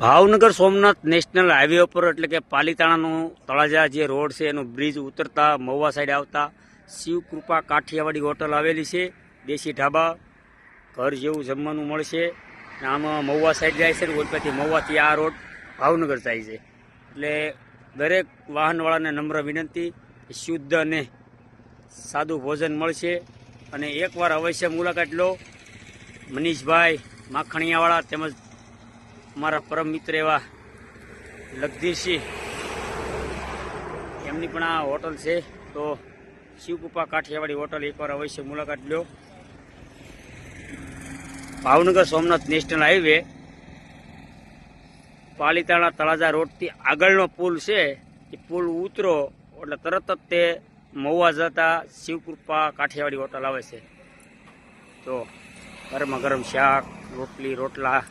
Bhavnagar Somnath national highway ઉપર, એટલે કે પાલીતાણાનું તળાજા જે રોડ છે, એનું બ્રિજ ઉતરતા, મહુવા સાઈડ આવતા, શિવકૃપા કાઠિયાવાડી હોટલ આવેલી છે, દેશી ઢાબા, ઘર જેવું જમવાનું મળશે. આમાં મહુવા સાઈડ જાય છે ને ઓલપાથી મહુવાથી આ રોડ ભાવનગર જાય છે. એટલે દરેક વાહનવાળાને નમ્ર વિનંતી શુદ્ધ અને સાદું ભોજન મળશે. અને એકવાર અવશ્ય મુલાકાત લો. મનીષભાઈ માખણિયાવાળા તેમજ અમારા પરમ મિત્ર એવા લગધીરસિંહ. એમની પણ આ હોટલ છે, તો શિવકૃપા કાઠિયાવાડી હોટલ એકવાર અવશ્ય મુલાકાત લો ભાવનગર સોમનાથ નેશનલ હાઈવે, પાલીતાણા તળાજા રોડથી આગળનો પુલ છે, એ પુલ ઉતરો, એટલે તરત જ તે મહુવા જતા શિવકૃપા કાઠિયાવાડી હોટલ આવે છે. તો ગરમા ગરમ શાક, રોટલી, રોટલા